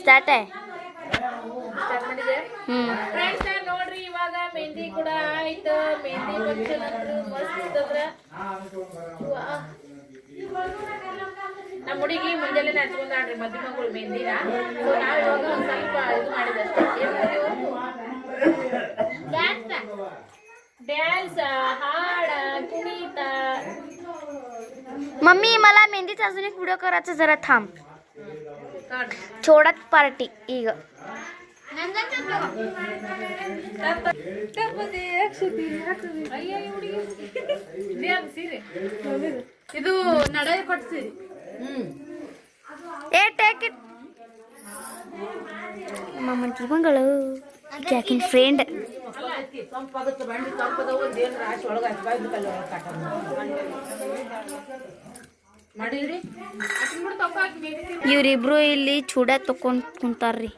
Start ಮಾಡಿದೆ ಹ್ಮ್ friends ನೋಡ್ರಿ ಇವಾಗ ಮೆಹಂದಿ ಕೂಡ ಆಯ್ತು ಮೆಹಂದಿ ಫಂಕ್ಷನ್ ಅಂತೂ ಮಸ್ತ್ ಇತ್ತಂದ್ರ ನಮ್ಮ ಹುಡುಗಿ ಮುಂಜಾನೆ ಹಚ್ಕೊಂಡಾಡ್ರಿ ಮದ್ವೆ ಮಗಳು ಮೆಹಂದಿನ ಸೊ ನಾವ್ ಇವಾಗ ಒಂದ್ ಸ್ವಲ್ಪ ಇದು ಮಾಡಿದಷ್ಟೇ ಏನ್ ಮಾಡಿದೆವು ಡ್ಯಾನ್ಸ್ हाड कुणीत मम्मी मला मेहंदीचा अजून एक व्हिडिओ करायचा जरा थांब ಚೋಡತ್ ಪಾರ್ಟಿ ಈಗ. ಇದು ನಡೆ ಕೊಡ್ಸಿರಿ ಏ ಟೇಕ್ ಇಟ್ ಮಮ್ಮನ ದೀಪಗಳು ಫ್ರೆಂಡ್ ಇವ್ರಿಬ್ರು ಇಲ್ಲಿ ಚೂಡ ತಕೊಂಡ್ ಕುಂತಾರ್ರಿ.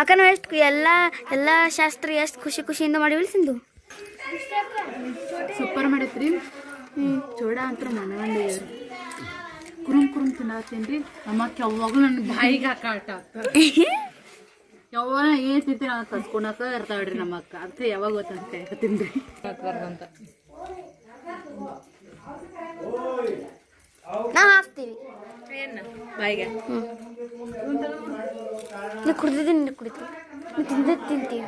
ಅಕ್ಕ ನಾವು ಎಷ್ಟು ಎಲ್ಲ ಎಲ್ಲ ಶಾಸ್ತ್ರ ಎಷ್ಟು ಖುಷಿ ಖುಷಿಯಿಂದ ಮಾಡಿವಿಲ್ ಸಿಂಧು? ಸೂಪರ್ ಮಾಡೈತ್ರಿ ಚೂಡ ಅಂತ ಮನಗಂಡಿ ಕುರುಮ್ ಕುರುಮ್ ತಿನ್ನತ್ತೀನಿ ಅಮ್ಮ ಯಾವಾಗಲೂ ನನ್ನ ಬಾಯಿಗೆ ಹಾಕಾಟ ಯಾವಾಗ ಏನ್ ತಿಂತೀನಿ ಅಂತ ಕಸ್ಕೊಳಕ ಇರ್ತಾವ್ರಿ ನಮ್ಮ ಅಕ್ಕ ಅಂತ ಯಾವಾಗ ಗೊತ್ತಂತ ತಿಂದ್ರಿ ಅಂತ ನಾ ಹಾಕ್ತೀವಿ ಏನ್ ಬಾಯಿಗೆ ನೀವು ಕುಡ್ದಿದ್ದೀನಿ ನೀವು ಕುಡಿತೀವಿ ನೀವು ತಿಂದ ತಿಂತೀವಿ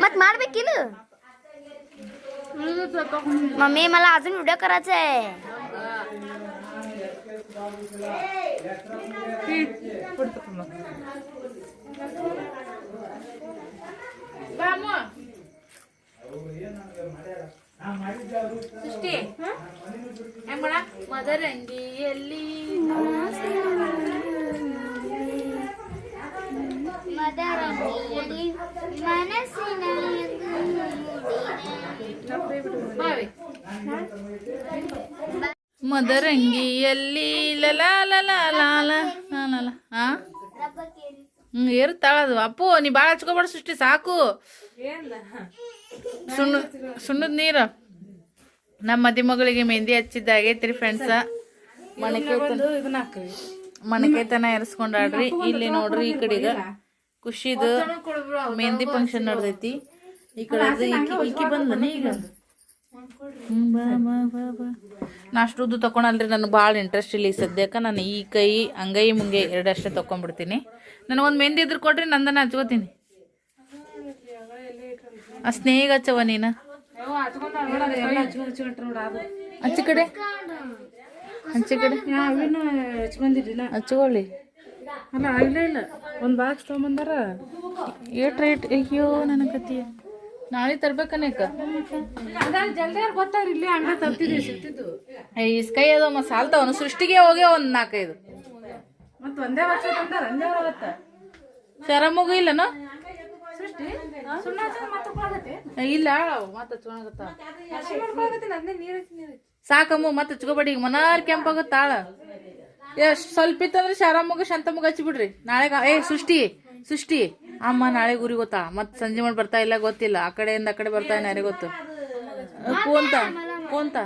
मत ಮಾಡ್ಬೇಕಿಲ್ಲ मम्मी मला अजून व्हिडिओ करायचा आहे ಸೃಷ್ಟಿ ಹೆಂಗ್ ಮಾಡ? ಮದರಂಗಿಯಲ್ಲಿ ಬಾವಿ ಮದರಂಗಿಯಲ್ಲಿ ಲಲ ಲಲ ಲಾಲ ಲಾಲ ಹಾ? ಹ್ಮ್ ಇರುತ್ತಾಳದು ಅಪ್ಪು ನೀ ಭಾಳ ಹಚ್ಕೋಬೇಡ ಸೃಷ್ಟಿ ಸಾಕು. ಸುಣ್ಣ ಸುಣ್ಣದ ನೀರು. ನಮ್ಮ ಮದಿ ಮಗಳಿಗೆ ಮೆಹಂದಿ ಹಚ್ಚಿದ್ದ ಆಗೈತ್ರಿ ಫ್ರೆಂಡ್ಸ ಮಣಕೈತನ ಮಣಕೈತನ ಎರ್ಸ್ಕೊಂಡಾಡ್ರಿ ಇಲ್ಲಿ ನೋಡ್ರಿ ಈ ಕಡೆಗ ಖುಷಿದು ಮೆಹಂದಿ ಫಂಕ್ಷನ್ ನಡ್ದೈತಿ. ಈ ಕಡೆ ಈಕಿ ಬಂದನ ಈಗ? ನಾ ಅಷ್ಟುದ್ದು ತಕೊಳಲ್ರಿ ನನಗೆ ಭಾಳ ಇಂಟ್ರೆಸ್ಟ್ ಇಲ್ಲ ಈ ಸದ್ಯಕ್ಕೆ. ನಾನು ಈ ಕೈ ಅಂಗೈ ಮುಂಗೆ ಎರಡಷ್ಟೇ ತೊಗೊಂಡ್ಬಿಡ್ತೀನಿ ನನಗೊಂದು ಮೆಹಂದಿ ಇದ್ರ ಕೊಡ್ರಿ ನಂದನ ಹಚ್ಕೋತೀನಿ. ಆ ಸ್ನೇಹ ಹಚ್ಚವ ನೀನು. ಹಚ್ಚಿ ಕಡೆ. ಹಚ್ಚಿ ಕಡೆ. ಹಚ್ಕೊಳ್ಳಿ. ಅಲ್ಲ ಇಲ್ಲ ಇಲ್ಲ. ಒಂದು ಬಾಕ್ಸ್ ತಗೊಂಬಂದಾರ? ಏಟ್ ರೇಟ್ ಅಯ್ಯೋ ನನ್ನ ಕತಿ ನಾಳೆ ತರ್ಬೇಕನೇಕ ಹಂಗ ಇಸ್ಕೈ ಅದ ಮ ಸಾಲ್ತಾವನು ಸೃಷ್ಟಿಗೆ ಹೋಗ್ಯ ಒಂದ್ ನಾಲ್ಕೈದು. ಅವತ್ತ ಶರಮಗು ಇಲ್ಲನು? ಮತ್ತೆ ಇಲ್ಲ ಮತ್ತೆ ಸಾಕಮ್ಮ ಮತ್ತೆ ಹಚ್ಕೋಬೇಡಿ ಈಗ ಮನಾರ್ ಕೆಂಪಾಗುತ್ತಾಳ ಎಷ್ಟ್ ಸ್ವಲ್ಪ ಇತ್ತಂದ್ರೆ ಶಾರಮ್ಮಗ ಶಾಂತಮ್ಮಗ ಹಚ್ಚಿಬಿಡ್ರಿ ನಾಳೆ ಏ ಸೃಷ್ಟಿ ಸೃಷ್ಟಿ. ಅಮ್ಮ ನಾಳೆ ಗುರಿ ಗೊತ್ತಾ? ಮತ್ತೆ ಸಂಜೆ ಮಾಡಿ ಬರ್ತಾ ಇಲ್ಲ ಗೊತ್ತಿಲ್ಲ. ಆ ಕಡೆಯಿಂದ ಆ ಕಡೆ ಬರ್ತಾ ಯಾರಿಗೆ ಗೊತ್ತು? ಕೋಂತ ಕೋಂತ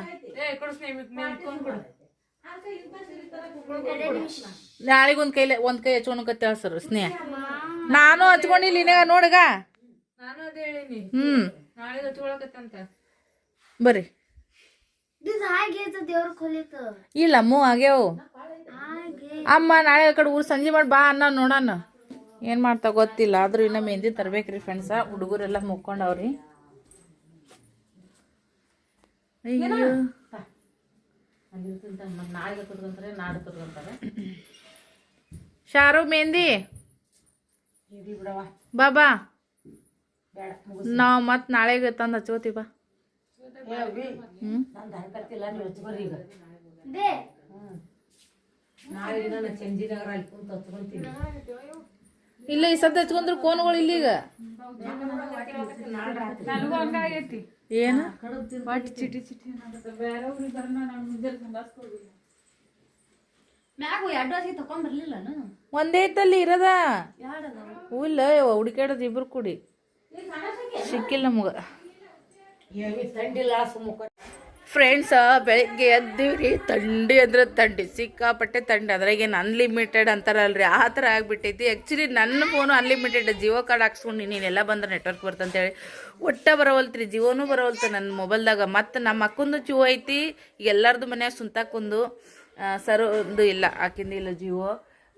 ನಾಳೆಗೆ ಒಂದು ಕೈಲೆ ಒಂದು ಕೈ ಹಚ್ಕೊಳಕತ್ತೆ ಸರ್ ಸ್ನೇಹ. ನಾನು ಹಚ್ಕೊಂಡಿಲ್ಲ ಇನ್ನಾಗ ನೋಡಗ? ಹ್ಮ್. ಬರ್ರಿ. ಇಲ್ಲ ಅಮ್ಮ ಆಗ್ಯಾವು ಅಮ್ಮ ನಾಳೆ ಕಡೆ ಊರು ಸಂಜೆ ಮಾಡಿ ಬಾ ಅನ್ನ ನೋಡಣ್ಣ ಏನು ಮಾಡ್ತಾ ಗೊತ್ತಿಲ್ಲ, ಆದರೂ ಇನ್ನೂ ಮೆಹಂದಿ ತರಬೇಕ್ರಿ ಫ್ರೆಂಡ್ಸ ಹುಡುಗರೆಲ್ಲ ಮುಕ್ಕೊಂಡವ್ರಿ. ಶಾರು ಮೆಹಂದಿ? ಬಾಬಾ. ನಾವು ಮತ್ತೆ ನಾಳೆಗೆ ತಂದು ಹಚ್ಕೋತೀವಿ ಬಾ. दे ಇಲ್ಲ ಈ ಸದ್ದ ಹಚ್ಕೊಂಡ್ರು ಕೋನ್ಗಳು ಇಲ್ಲಿಗ. ನನಗೂ ಏನು? ಬಟ್ ಚಿಟಿ ಚಿಟಿ ಬೇರೆ ಊರಿಗೆ ಬರೋಣ ನಾನು ಮುಂದೆ ಮ್ಯಾಗು ಎರಡು ವರ್ಷ ತಕೊಂಡ್ ಬರ್ಲಿಲ್ಲ ಒಂದೇ ಐತಲ್ಲಿ ಇರದ? ಹೂ ಇಲ್ಲ ಹುಡುಕಾಡೋದು ಇಬ್ರು ಕೂಡಿ. ಸಿಕ್ಕಿಲ್ಲ ನಮ್ಗೆ. ಫ್ರೆಂಡ್ಸ್ ಬೆಳಿಗ್ಗೆ ಎದ್ದೀವ್ರಿ ಥಂಡಿ ಅಂದ್ರೆ ಥಂಡಿ, ಸಿಕ್ಕಾಪಟ್ಟೆ ಥಂಡಿ. ಅದ್ರಾಗೇನು ಅನ್ಲಿಮಿಟೆಡ್ ಅಂತಾರಲ್ರಿ? ಆ ಥರ ಆಗ್ಬಿಟ್ಟೈತಿ. ಆ್ಯಕ್ಚುಲಿ ನನ್ನ ಫೋನು ಅನ್ಲಿಮಿಟೆಡ್ ಜಿಯೋ ಕಾರ್ಡ್ ಹಾಕ್ಸ್ಕೊಂಡು ನೀನೆಲ್ಲ ಬಂದ್ರೆ ನೆಟ್ವರ್ಕ್ ಬರ್ತಂತೇಳಿ ಒಟ್ಟ ಬರವಲ್ತ್ರಿ. ಜಿಯೋನು ಬರವಲ್ತು ನನ್ನ ಮೊಬೈಲ್ದಾಗ ಮತ್ತು ನಮ್ಮ ಅಕ್ಕಂದು ಜಿಯೋ ಐತಿ. ಎಲ್ಲರದು ಮನ್ಯಾಗ ಸುಂತಕ್ಕೊಂದು ಸರೋದು ಇಲ್ಲ, ಆಕಿಂದು ಇಲ್ಲ ಜಿಯೋ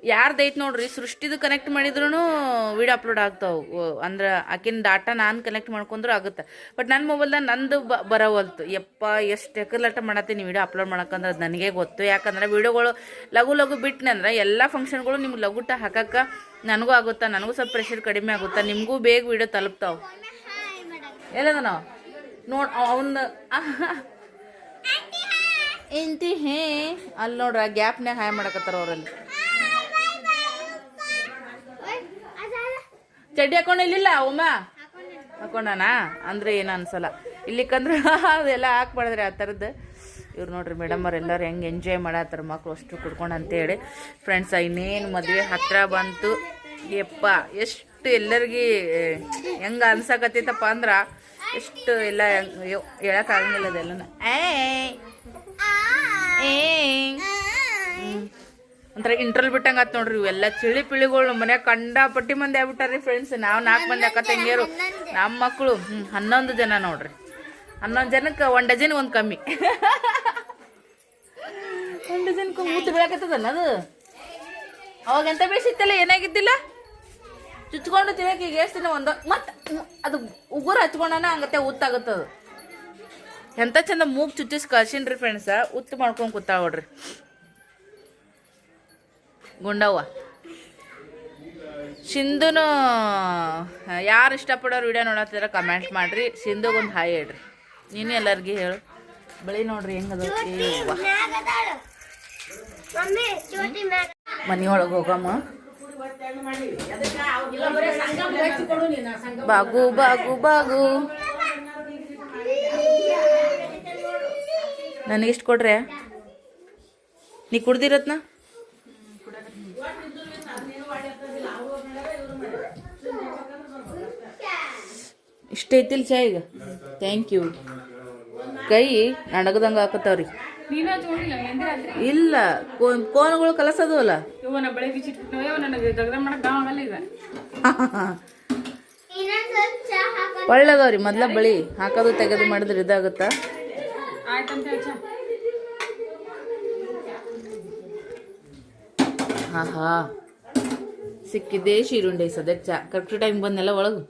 ಯಾರ್ದು ಐತೆ ನೋಡ್ರಿ ಸೃಷ್ಟಿದು ಕನೆಕ್ಟ್ ಮಾಡಿದ್ರು ವಿಡಿಯೋ ಅಪ್ಲೋಡ್ ಆಗ್ತಾವೆ. ಅಂದ್ರೆ ಆಕಿನ ಡಾಟಾ ನಾನು ಕನೆಕ್ಟ್ ಮಾಡ್ಕೊಂಡ್ರು ಆಗುತ್ತೆ. ಬಟ್ ನನ್ನ ಮೊಬೈಲ್ದಾಗ ನಂದು ಬ ಬರವಲ್ತು. ಯಪ್ಪ ಎಷ್ಟು ಎಕರ್ಲಾಟ ಮಾಡತ್ತೀನಿ ವಿಡಿಯೋ ಅಪ್ಲೋಡ್ ಮಾಡಕ್ಕಂದ್ರೆ ಅದು ನನಗೆ ಗೊತ್ತು. ಯಾಕಂದ್ರೆ ವಿಡಿಯೋಗಳು ಲಘು ಲಘು ಬಿಟ್ನಂದ್ರೆ ಎಲ್ಲ ಫಂಕ್ಷನ್ಗಳು ನಿಮ್ಗೆ ಲಘುಟ ಹಾಕಕ್ಕೆ ನನಗೂ ಆಗುತ್ತೆ? ನನಗೂ ಸ್ವಲ್ಪ ಪ್ರೆಷರ್ ಕಡಿಮೆ ಆಗುತ್ತೆ? ನಿಮಗೂ ಬೇಗ ವಿಡಿಯೋ ತಲುಪ್ತಾವೆ. ಎಲ್ಲದ ನಾವು? ನೋಡ್ ಅವನ್ನ ಇಂತಿ ಹೇ ಅಲ್ಲಿ ನೋಡ್ರ ಗ್ಯಾಪ್ನಾಗ ಹಾಯ್ ಮಾಡಕತ್ತಾರ ಅವರಲ್ಲಿ. ಚಡ್ಡಿ ಹಾಕೊಂಡಿಲ್ಲ ಉಮ್ಮ ಹಾಕೊಂಡಾನ? ಅಂದ್ರೆ ಏನು ಅನ್ಸಲ್ಲ. ಇಲ್ಲಿಕಂದ್ರೆ ಅದೆಲ್ಲ ಹಾಕ್ಬಾರ್ದ್ರಿ ಆ ಥರದ್ದು ಇವ್ರು ನೋಡ್ರಿ ಮೇಡಮ್ ಎಲ್ಲರೂ ಹೆಂಗೆ ಎಂಜಾಯ್ ಮಾಡತ್ತಾರ ಮಕ್ಳು ಅಷ್ಟು ಕುಡ್ಕೊಂಡು ಅಂತೇಳಿ. ಫ್ರೆಂಡ್ಸ್ ಇನ್ನೇನು ಮದುವೆ ಹತ್ರ ಬಂತು. ಯಪ್ಪ, ಎಷ್ಟು ಎಲ್ಲರಿಗೆ ಹೆಂಗೆ ಅನ್ಸಕತ್ತೈತಪ್ಪ ಅಂದ್ರೆ ಎಷ್ಟು ಎಲ್ಲ ಹೇಳಕ್ಕಾಗಂಗಿಲ್ಲ ಅದೆಲ್ಲ ಏ. ಒಂಥರ ಇಂಟ್ರಲ್ ಬಿಟ್ಟಂಗ ಆತ್ ನೋಡ್ರಿ ಇವೆಲ್ಲ ಚಿಳಿ ಪಿಳಿಗಳು ಮನ್ಯಾಗ ಕಂಡಾಪಟ್ಟಿ ಮಂದಿ ಆಗ್ಬಿಟ್ಟಾರ್ರಿ ಫ್ರೆಂಡ್ಸ್ ನಾವು ನಾಲ್ಕು ಮಂದಿ ಅಕ್ಕ ತಂಗಿಯರು. ನಮ್ಮ ಮಕ್ಕಳು ಹ್ಮ್ ಹನ್ನೊಂದು ಜನ ನೋಡ್ರಿ. ಹನ್ನೊಂದು ಜನಕ್ಕೆ ಒಂದು ಡಜನ್ ಒಂದು ಕಮ್ಮಿ. ಒಂದು ಡಜನ್ಗೆ ಮೂತಿ ಬೀಳಕತ್ತದಲ್ಲ ಅದು? ಅವಾಗ ಎಂತ ಬೇಸಿತ್ತಲ್ಲ ಏನಾಗಿದ್ದಿಲ್ಲ? ಚುಚ್ಕೊಂಡು ತಿನ್ನಕ್ಕೆ ಈಗ ಎಷ್ಟು ದಿನ ಒಂದು ಮತ್ತೆ ಅದು ಉಗುರು ಹಚ್ಕೊಂಡನ ಹಂಗತ್ತೆ ಅದು ಎಂತ ಚಂದ ಮೂಗ್ ಚುಚ್ಚಿಸ್ ಕಳ್ಸಿನ್ರಿ ಫ್ರೆಂಡ್ಸ ಉತ್ತು ಮಾಡ್ಕೊಂಡು ಕೂತಾವ್ರಿ ಗುಂಡವ್ವ. ಸಿಂಧುನು ಯಾರು ಇಷ್ಟಪಡೋರು ವಿಡಿಯೋ ನೋಡತ್ತಿದ್ರೆ ಕಮೆಂಟ್ ಮಾಡ್ರಿ. ಸಿಂಧುಗೊಂದು ಹಾಯ್ ಹೇಳ್ರಿ. ನೀನು ಎಲ್ಲರಿಗೆ ಹೇಳು. ಬಳಿ ನೋಡ್ರಿ ಹೆಂಗದ ಮನೆಯೊಳಗೆ ಹೋಗಮ್ಮ. ಬಾಗು ಬಾಗು ಬಾಗು. ನನಗೆಷ್ಟು ಕೊಡ್ರೆ? ನೀ ಕುಡ್ದಿರತ್ನ? ಇಷ್ಟ ಐತಿಲ್ ಚಾ ಈಗ. ಥ್ಯಾಂಕ್ ಯು ಕೈ ನಡಗದಂಗೆ ಹಾಕತ್ತಾವ್ರಿ. ಇಲ್ಲ ಕೋನಗಳು ಕಲಸದವಲ್ಲ ಒಳ್ಳೇದವ್ರಿ ಮೊದ್ಲ ಬಳಿ. ಹಾಕೋದು ತೆಗೆದು ಮಾಡಿದ್ರೆ ಇದಾಗುತ್ತ? ಹಾ ಹಾ ಸಿಕ್ಕಿದ್ದೇ ಶೀರುಂಡೆ ಸದ್ಯ ಚಾ. ಕರೆಕ್ಟ್ ಟೈಮ್ ಬಂದೆಲ್ಲ ಒಳಗು.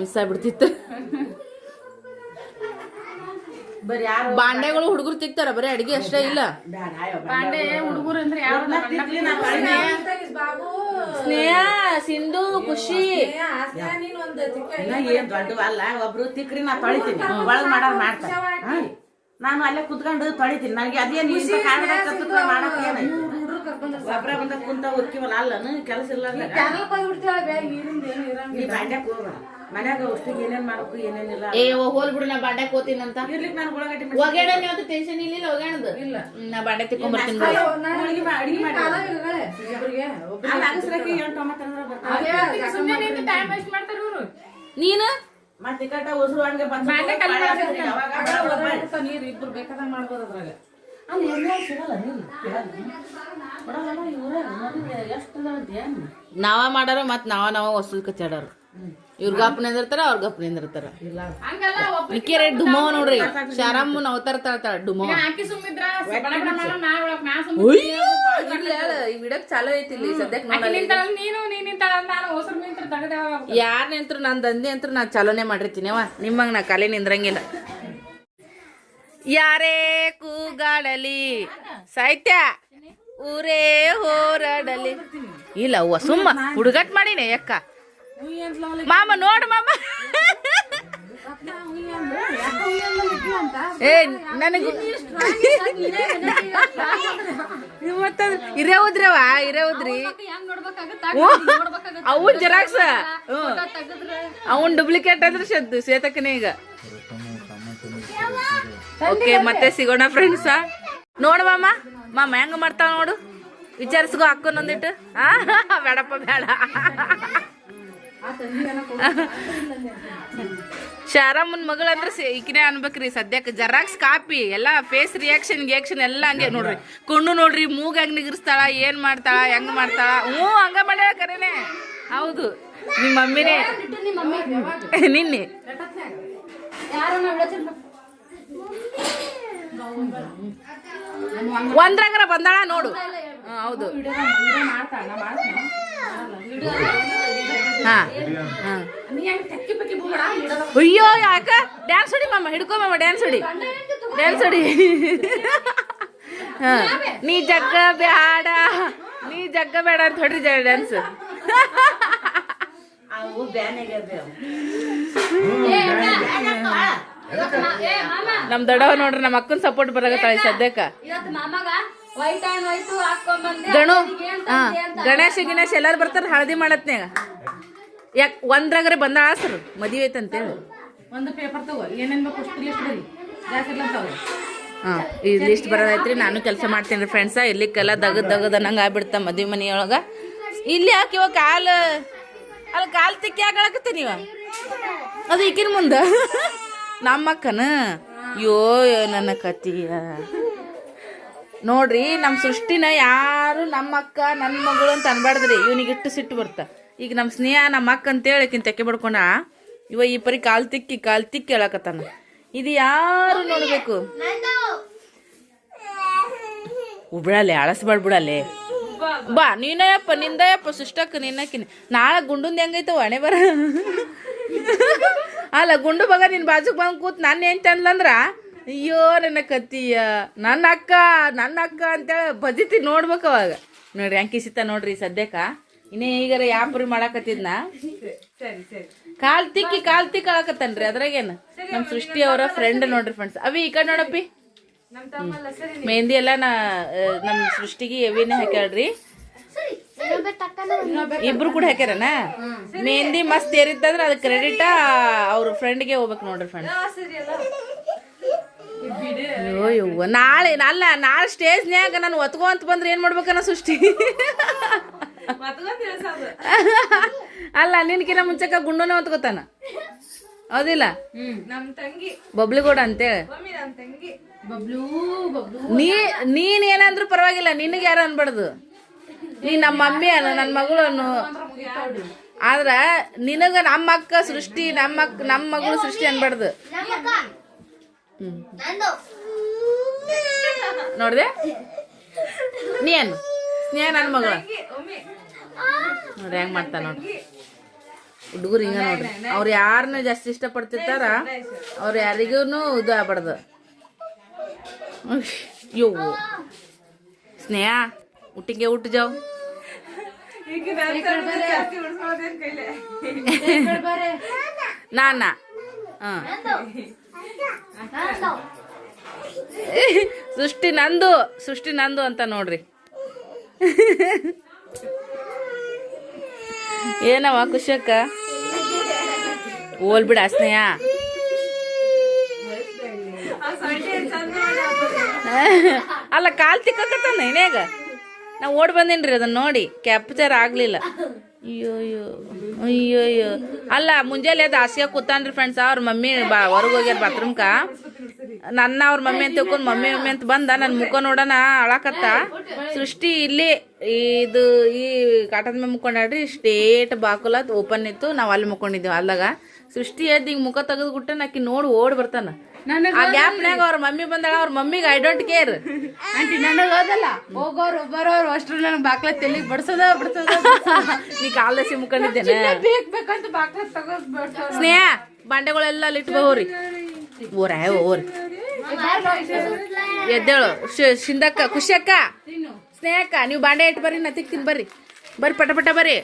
ಮಿಸ್ ಆಗ್ಬಿಡ್ತಿತ್ತು. ಬಾಂಡೆಗಳು ಹುಡುಗರು ತಿಕ್ತಾರ ಬರೀ ಅಡಿಗೆ ಅಷ್ಟೇ ಇಲ್ಲ. ಬಾಂಡೆ ಹುಡುಗರು ಅಂದ್ರೆ ಯಾರು ಸ್ನೇಹ. ಸಿಂಧು ಖುಷಿ. ಏನ್ ದೊಡ್ಡವಲ್ಲ ಒಬ್ರು ತಿಕ್ರಿ ನಾ ತೊಳಿತೀನಿ. ಒಳಗ್ ಮಾಡಾರ ಮಾಡ್ತಾರೆ. ನಾನು ಅಲ್ಲೇ ಕುತ್ಕೊಂಡು ತೊಳಿತೀನಿ. ನನಗೆ ಅದೇನು ಮಾಡಕ್ ಏನೈತಿ ಒಬ್ರ ಬಂದ ಕುಂತ ಹೋಗ್ತೀವಲ್ಲ ಅಲ್ಲ ಕೆಲಸ ಇಲ್ಲ ನೀ ಹೋಗ ಹೋಗ್ಬೇಡ ಮನ್ಯಾಗ ಏನೇನ್ ಮಾಡಬೇಕು ಏನೇನಿಲ್ಲ ಏ ಹೋಲ್ ಬಿಡು ನಾ ಬಾಂಡೆ ಕೋತೀನಂತ ಇರ್ಲಿಕ್ ನಾನು ಉಳ್ಳಾಗಡ್ಡಿ ಒಗ್ಯಾಣ ನೀವು ಟೆನ್ಷನ್ ಇಲ್ಲ ಒಗ್ಯಾಣದು ಇಲ್ಲ. ನಾ ಬಾಂಡೆ ತಿಕ್ಕೊಂಬರ್ತೀನಿ ಬಿಡು. ಅಡಿಗೆ ಮಾಡಿ ಅಲ್ಲ ಅಗಸ್ರಕ್ಕೆ ಏನ್ ಟೊಮೆಟೊ ಅಂದ್ರೆ ಬರ್ತಾವೆ ಸುಮ್ಮನೆ ಟೈಮ್ ವೇಸ್ಟ್ ಮಾಡ್ತಾರೆ ಇವರು. ನೀನು? ಮತ್ತೆ ಕಟ್ಟ ಉಸಿರು ಹಂಗೆ ಬಂದು ಬಾಂಡೆ ಕಲ್ಲು ಅವಾಗ ಬರೋಬ್ಬರ ಮಾಡಿ. ನೀರು ಇಬ್ರು ಬೇಕಾದಂಗ ಮಾಡ್ಬೋದು ಅದ್ರಾಗ. ಅಲ್ಲಿ ಎಲ್ಲೋ ಸಿಗಲ್ಲ ನೀರು ಬಡವಲ್ಲ ಇವ್ರೇ ನೋಡಿ ಎಷ್ಟು ಅದಾವ ಅಂತ ಏನು? ನಾವ ಮಾಡಾರ ಮತ್ ನಾವ ನಾವ ವಸೂಲ್ ಕಚ್ಚಾಡಾರ ಇವ್ರ ಗಪ್ ಇರ್ತಾರ ಅವ್ರ ಗಪ್ ಇರ್ತಾರ ಹಂಗಲ್ಲ ರೇಟ್ ಡುಮವ ಡುಮೋ ನೋಡ್ರಿ ಶಾರಮ್ಮನ ಅವತಾರ ತರ್ತಾಳ ಡುಮವ ಯಾರ ಚಾಲೂ ಐತಿ ಇಲ್ಲಿ ಸದ್ಯಕ್ ನೋಡಲ್ಲ ನಿಂತಾಳ ನೀನು ನೀನ್ ನಿಂತಾಳ ನಾನು ಹೊಸರು ನಿಂತ್ರ ತಗದೆ ಯಾರ್ ನಿಂತ್ರು ನಾನ್ ದಂಧೆ ಅಂತ ನಾ ಚಾಲೋನೆ ಮಾಡಿರ್ತೀನಿ ಅವ ನಿಮ್ಮಂಗ್ ನಾ ಕಲೆ ನಿಂದ್ರಂಗಿಲ್ಲ. ಯಾರೇ ಕೂಗಾಡಲಿ ಸಾಹಿತ್ಯ? ಊರೇ ಹೋರಾಡಲಿ. ಇಲ್ಲ ಅವ್ವ ಸುಮ್ಮ ಹುಡುಗಟ್ ಮಾಡಿನಿ ಯಕ್ಕ ಮಾಮ, ನೋಡು ಮಾಮ. ಏ, ನನಗೆ ಇರೇ ಹೋದ್ರವ ಇರೇ ಉದ್ರಿ ಅವನ್ ಜೆರಾಕ್ಸ್. ಅವನ್ ಡೂಪ್ಲಿಕೇಟ್ ಅಂದ್ರೆ ಶದ್ದು ಶ್ವೇತಕ್ಕನೇ ಈಗ. ಓಕೆ, ಮತ್ತೆ ಸಿಗೋಣ ಫ್ರೆಂಡ್ಸ ನೋಡು ಮಾಮ ಮಾಮ, ಹೆಂಗ ಮಾಡ್ತಾವ ನೋಡು? ವಿಚಾರಿಸ್ಕೋ, ಅಕ್ಕನೊಂದಿಟ್ಟು. ಹಾ ಬೇಡಪ್ಪ, ಬೇಡ. ಶಾರಮ್ಮನ ಮಗಳು ಅಂದ್ರೆ ಈಕಿನೇ ಅನ್ಬೇಕ್ರಿ. ಸದ್ಯಕ್ಕೆ ಜರಾಕ್ಸ್ ಕಾಪಿ, ಎಲ್ಲ ಫೇಸ್ ರಿಯಾಕ್ಷನ್ ಗಿಯಾಕ್ಷನ್ ಎಲ್ಲ ಹಂಗೆ ನೋಡ್ರಿ. ಕಣ್ಣು ನೋಡ್ರಿ, ಮೂಗ ಹೆಂಗ್ ನಿಗರ್ಸ್ತಾಳ, ಏನ್ ಮಾಡ್ತಾಳ, ಹೆಂಗ್ ಮಾಡ್ತಾಳ. ಹ್ಞೂ, ಹಂಗ ಮಾಡ್ಯಾಳ ಕರೇನೆ. ಹೌದು. ನಿಮ್ಮ ಮಮ್ಮಿನೇ. ನಿನ್ನೆ. ಒಂದ್ರಾಗರ ಬಂದಾಳ ನೋಡು. ಹೌದು. ಅಯ್ಯೋ ಯಾಕ? ಡ್ಯಾನ್ಸ್ ಹೊಡಿ ಮಾಮ ಹಿಡ್ಕೋ ಮಾಮ ಡ್ಯಾನ್ಸ್ ಹೊಡಿ. ಡ್ಯಾನ್ಸ್ ಹೊಡಿ. ಹಾ. ನೀ ಜಗ್ಗ ಬೇಡ ನೀ ಜಗ್ಗ ಬೇಡ ಅಂತ ಹೊಡ್ರಿ ಡ್ಯಾನ್ಸ್ ನಮ್ ದೊಡ್ಡವ ನೋಡ್ರಿ ನಮ್ಮ ಅಕ್ಕನ ಸಪೋರ್ಟ್ ಬರಕತ್ತಾಳೆ ಸದ್ಯಕ್ಕ. ಗಣು ಹಾ. ಗಣೇಶ ಗಿಣೇಶ್ ಎಲ್ಲಾರು ಬರ್ತಾರ ಹಳದಿ ಮಾಡತ್ನ್ಯಾಗ. ಯಾಕ ಒಂದ್ರಾಗ್ರೆ ಬಂದ ಸರ್ ಮದುವೆ ಐತಂತೇಳಿ ಒಂದು ಪೇಪರ್ ತಗೋ ಏನೇನು ಬೇಕು ಅಷ್ಟು ಲಿಸ್ಟ್ ಬರಿ. ಜಾಸ್ತಿ ಇರ್ಲಂತಾವ ಹಾ ಈ ಲಿಸ್ಟ್ ಬರೋದೈತ್ರಿ ನಾನು ಕೆಲಸ ಮಾಡ್ತೀನಿ ರೀ ಫ್ರೆಂಡ್ಸ ಇಲ್ಲಿಕ್ಕೆಲ್ಲ ದಗದ್ ದಗದ್ ಅನ್ನಂಗೆ ಆಗ್ಬಿಡ್ತ ಮದುವೆ ಮನೆಯೊಳಗ. ಇಲ್ಲಿ ಯಾಕೆ ಇವಾಗ ಕಾಲು ಅಲ್ಲಿ ಕಾಲು ತಿಕ್ಕಿ ಯಾಕೆ ನೀವ? ಅದು ಈಕಿನ ಮುಂದೆ. ನಮ್ಮ ಅಕ್ಕನ ಯೋ ನನ್ನ ಕತಿಯ ನೋಡ್ರಿ ನಮ್ಮ ಸೃಷ್ಟಿನ ಯಾರು ನಮ್ಮ ಅಕ್ಕ ನನ್ನ ಮಗಳು ಅಂತ ಅನ್ಬಾರ್ದ್ರಿ ಇವನಿಗೆ ಇಟ್ಟು ಸಿಟ್ಟು ಬರ್ತ. ಈಗ ನಮ್ಮ ಸ್ನೇಹ ನಮ್ಮ ಅಕ್ಕ ಅಂತೇಳಿ ತೆಕ್ಕೆ ಬಡ್ಕೊಂಡ, ಇವ ಈ ಪರಿ ಕಾಲ್ ತಿಕ್ಕಿ ಕಾಲ್ ತಿಕ್ಕಿ ಹೇಳಕತ್ತಾನ. ಇದು ಯಾರು ನೋಡ್ಬೇಕು? ಉಬಿಡಲೆ ಅಳಸ್ಬಾರ್ದು ಬಿಡಲೆ. ಬಾ ನೀನಯಪ್ಪ ನಿಂದಯಪ್ಪ ಸುಷ್ಟಕ್ಕ ನಿನ್ನಕ್ಕಿನಿ. ನಾಳೆ ಗುಂಡುಂದ ಹೆಂಗೈತವ ಹಣೆ ಬರ? ಅಲ್ಲ, ಗುಂಡು ಬಗ ನಿನ್ ಬಾಜುಕ್ ಬಂದು ಕೂತ್ ನಾನು ಏನ್ ತಂದ್ಲಂದ್ರ ಅಯ್ಯೋ, ನನ್ನ ಕತ್ತಿಯ. ನನ್ನ ಅಕ್ಕ ನನ್ನ ಅಕ್ಕ ಅಂತೇಳಿ ಬಜಿತಿ ನೋಡ್ಬೇಕು ಅವಾಗ. ನೋಡ್ರಿ ಆಂಕಿ ಸಿತ್ತ ನೋಡ್ರಿ ಸದ್ಯಕ್ಕ. ಇನ್ನೇ ಈಗಾರ ಯಾಪುರಿ ಮಾಡಾಕತ್ತಿದ್ನ? ಕಾಲ್ ತಿಕ್ಕಿ ಕಾಲ್ ತಿಕ್ಕಿ ಅಳಕತ್ತನ್ರಿ ಅದ್ರಾಗೇನು? ನಮ್ ಸೃಷ್ಟಿ ಅವರ ಫ್ರೆಂಡ್ ನೋಡ್ರಿ ಫ್ರೆಂಡ್ಸ್ ಅವಿ ಈ ಕಡೆ ನೋಡಪ್ಪಿ. ಮೆಹಂದಿ ಎಲ್ಲ ನಾ ಆ, ನಮ್ ಸೃಷ್ಟಿಗೆ ಎವಿನೇ ಹಾಕ್ಯಾಳ್ರಿ. ಇಬ್ರು ಕೂಡ ಹಾಕ್ಯಾರನ? ಮೆಹಂದಿ ಮಸ್ತ್ ಏರಿತ್ತಂದ್ರೆ ಅದ್ ಕ್ರೆಡಿಟ್ ಅವ್ರ ಫ್ರೆಂಡ್ಗೆ ಹೋಗ್ಬೇಕು ನೋಡ್ರಿ ಫ್ರೆಂಡ್ ಅಯ್ಯೋ ನಾಳೆ ಅಲ್ಲ ನಾಳೆ ಸ್ಟೇಜ್ನ್ಯಾಗ ನಾನು ಒತ್ಕೊಂತ ಬಂದ್ರೆ ಏನ್ ಮಾಡ್ಬೇಕನ್ನ ಸೃಷ್ಟಿ? ಅಲ್ಲ ನಿನ್ಕಿನ ಮುಂಚೆಕ ಗುಂಡನ ಹೊತ್ಕೋತಾನ ಹೌದಿಲ್ಲ? ಬಬ್ಲಿಗೌಡ ಅಂತೇಳಿ. ಬಬ್ಲು ಬಬ್ಲು. ನೀ ನೀನ್ ಏನಂದ್ರು ಪರವಾಗಿಲ್ಲ ನಿನಗೆ ಯಾರು ಅನ್ಬಾರ್ದು? ನೀ ನಮ್ಮ ಮಮ್ಮಿ ಅನ್ನ ನನ್ನ ಮಗಳು ಅನ್ನು ಆದ್ರ ನಿನಗ ನಮ್ಮ ಅಕ್ಕ ಸೃಷ್ಟಿ ನಮ್ಮ ಅಕ್ಕ ನಮ್ಮ ಮಗಳು ಸೃಷ್ಟಿ ಅನ್ಬಾರ್ದು. ನೋಡ್ದೆ? ನೀ ಅನ್ನು ಸ್ನೇಹ ನನ್ನ ಮಗಳ? ನೋಡ್ರಿ ಹೆಂಗ್ ಮಾಡ್ತಾ ನೋಡ್ರಿ ಹುಡುಗರು ಹಿಂಗ ನೋಡ್ರಿ. ಅವ್ರು ಯಾರನ್ನ ಜಾಸ್ತಿ ಇಷ್ಟಪಡ್ತಿರ್ತಾರ ಅವ್ರ ಯಾರಿಗೂ ಇದು ಆಗ್ಬಾರ್ದು. ಯೋ ಸ್ನೇಹ ಊಟಿಗೆ ಊಟ ಜಾವ್. ನಾನಾ? ಹಾ. ಸೃಷ್ಟಿ ನಂದು ಸೃಷ್ಟಿ ನಂದು ಅಂತ ನೋಡ್ರಿ. ಏನವ ಖುಷಕ್ಕ ಓಲ್ ಬಿಡ ಸ್ನೇಹ. ಅಲ್ಲ ಕಾಲ್ ತಿಕ್ಕತ್ತಾನ ಏನೇಗ ನಾ ಓಡ್ ಬಂದೇನ್ರಿ ಅದನ್ನ ನೋಡಿ. ಕ್ಯಾಪ್ಚರ್ ಆಗ್ಲಿಲ್ಲ. ಅಯ್ಯೋ ಅಯ್ಯೋ ಅಯ್ಯೋ ಅಯ್ಯೋ. ಅಲ್ಲ, ಮುಂಜಾನೆ ಅದು ಹಾಸಿಗೆ ಕೂತಾನ್ರಿ ಫ್ರೆಂಡ್ಸ್ ಅವ್ರ ಮಮ್ಮಿ ಬಾ, ಹೊರಗೆ ಹೋಗ್ಯಾರ ಬಾತ್ರೂಮ್ಕ ನನ್ನ ಅವ್ರ ಮಮ್ಮಿ ಅಂತ ತಿಳ್ಕೊಂಡು ಮಮ್ಮಿ ಮಮ್ಮಿ ಅಂತ ಬಂದ ನನ್ನ ಮುಖ ನೋಡೋಣ ಅಳಕತ್ತ. ಸೃಷ್ಟಿ ಇಲ್ಲಿ ಇದು ಈ ಕಾಟದ ಮೇಲೆ ಮುಕ್ಕೊಂಡ್ರಿ ಸ್ಟೇಟ್ ಬಾಕುಲ ಓಪನ್ ಇತ್ತು. ನಾವು ಅಲ್ಲಿ ಮುಕ್ಕೊಂಡಿದ್ದೀವಿ ಅಲ್ಲಾಗ ಸೃಷ್ಟಿ ಎದ್ದು ಹಿಂಗೆ ಮುಖ ತೆಗೆದ್ಬಿಟ್ಟು ನಾಕಿ ನೋಡಿ ಓಡ್ ಬರ್ತಾನ. ಆ ಗ್ಯಾಪ್ನಾಗ ಅವ್ರ ಮಮ್ಮಿ ಬಂದಾಳ ಅವ್ರ ಮಮ್ಮಿಗೆ ಐ ಡೋಂಟ್ ಕೇರ್ ಆಂಟಿ ನನಗೆ ಹೋದಲ್ಲ. ಹೋಗೋರು ಬರೋರು ಅಷ್ಟ್ರು ನನಗೆ ಬಾಕ್ಲ ತೆಲಿಗೆ ಬಡ್ಸೋದ ಬಡ್ಸೋದ ನೀ ಕಾಲ್ದಸಿ ಮುಕ್ಕೊಂಡಿದ್ದೇನೆ. ಬೇಕ್ ಬೇಕಂತ ಬಾಕ್ಲ ತಗೋದ್ ಬಡ್ಸೋದು ಸ್ನೇಹ ಬಾಂಡೆಗಳೆಲ್ಲ ಅಲ್ಲಿ ಇಟ್ಟು ಹೋರಿ ಓರ ಓರ್ ಎದ್ದೇಳು. ಶಿಂದಕ್ಕ ಖುಷಿಯಕ್ಕ ಸ್ನೇಹಕ್ಕ ನೀವು ಬಾಂಡೆ ಇಟ್ಟು ಬರ್ರಿ ನಾ ತಿಕ್ತೀನಿ ಬರ್ರಿ. ಬರ್ರಿ ಪಟ ಪಟ ಬರ್ರಿ.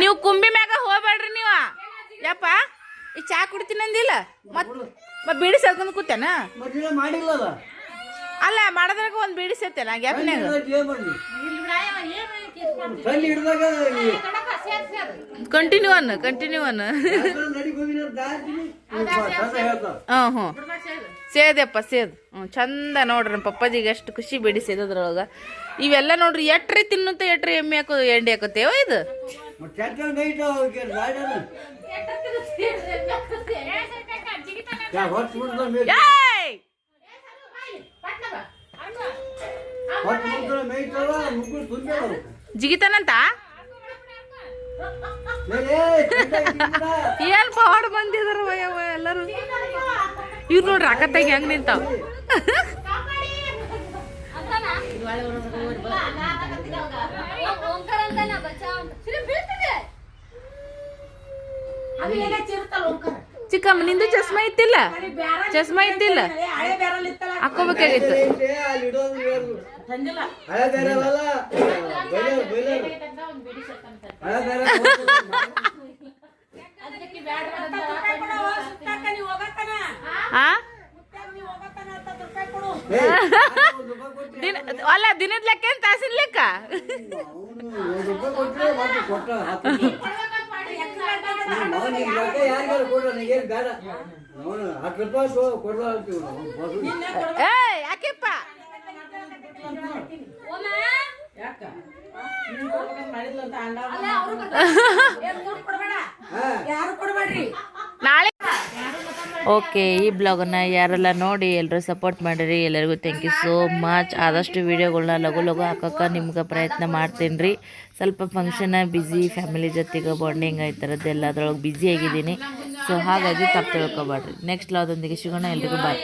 ನೀವು ಕುಂಬಿ ಮ್ಯಾಗ ಹೋಗ್ಬೇಡ್ರಿ ನೀವ. ಯಪ್ಪ ಈ ಚಾ ಕುಡ್ತೀನಿ ಅಂದಿಲ್ಲ? ಮತ್ ಮತ್ ಬೀಡಿ ಸೇರ್ಕೊಂಡು ಕೂತೇನ? ಅಲ್ಲ ಮಾಡದ್ರಾಗ ಒಂದ್ ಬೀಡಿ ಸೇತೇನ ಗ್ಯಾಪ್ನ್ಯಾಗ? ಕಂಟಿನ್ಯೂ ಅನ್ನ ಕಂಟಿನ್ಯೂ ಅನ್ನ. ಹಾಂ ಹ್ಞೂ ಸೇದಪ್ಪ ಸೇದ್. ಹ್ಞೂ ಚಂದ ನೋಡ್ರಿ ನಮ್ಮ ಪಪ್ಪಾಜಿಗೆ ಎಷ್ಟು ಖುಷಿ ಬಿಡಿ ಸೇದದ್ರೊಳಗೆ. ಇವೆಲ್ಲ ನೋಡ್ರಿ ಎಟ್ರಿ ತಿನ್ನುತ್ತ, ಎಟ್ರಿ ಎಮ್ಮೆ ಹಾಕೋ ಎಂಡಿ ಹಾಕೋತೇವ ಇದು? ಜಿಗಿತಾನಂತ ಏನ್ ಪಾಡ್ ಬಂದಿದಾರ ಎಲ್ಲಾರು ಎಲ್ಲರೂ? ಇವ್ರು ನೋಡ್ರಿ ಅಕ್ಕತ್ತಾಗಿ ಹೆಂಗ್ ನಿಂತಾವ? ಚಿಕ್ಕಮ್ಮ ನಿಂದು ಚಸ್ಮಾ ಇತ್ತಿಲ್ಲ? ಚಸ್ಮಾ ಇತ್ತಿಲ್ಲ? ಹಳೆ ಬ್ಯಾರಲ್ ಇತ್ತಲ್ಲ? ಹಾಕೋಬೇಕಾಗಿತ್ತು ಅಲ್ಲಿ ದಿನದ ಲೆಕ್ಕ ಏನ್ ತಾಸಿನ ಲೆಕ್ಕ? ಯಾಕೆಪ್ಪ ಯಾಕ ನೀನ್ ಕೊಡ್ಬೇಕಂತ ಮಾಡಿದ್ಲಂತ ಅಂಡ ಹಾ ಯಾರು ಕೊಡ್ಬೇಡ್ರಿ ನಾಳೆ ಓಕೆ ಈ ಬ್ಲಾಗನ್ನು ಯಾರೆಲ್ಲ ನೋಡಿ ಎಲ್ಲರೂ ಸಪೋರ್ಟ್ ಮಾಡಿರಿ. ಎಲ್ಲರಿಗೂ ಥ್ಯಾಂಕ್ ಯು ಸೋ ಮಚ್ ಆದಷ್ಟು ವೀಡಿಯೋಗಳನ್ನ ಲಘು ಲಘು ಹಾಕೋಕೆ ನಿಮ್ಗೆ ಪ್ರಯತ್ನ ಮಾಡ್ತೀನಿ ರೀ ಸ್ವಲ್ಪ ಫಂಕ್ಷನ ಬ್ಯುಸಿ ಫ್ಯಾಮಿಲಿ ಜೊತೆಗೆ ಬಾಂಡಿಂಗ್ ಈ ಥರದ್ದೆಲ್ಲ ಅದ್ರೊಳಗೆ ಬ್ಯುಸಿ ಆಗಿದ್ದೀನಿ. ಸೊ ಹಾಗಾಗಿ ತಪ್ಪು ತಿಳ್ಕೊಬೇಡ್ರಿ. ನೆಕ್ಸ್ಟ್ ಲಾದೊಂದಿಗೆ ಸಿಗೋಣ. ಎಲ್ರಿಗೂ ಬಾಯ್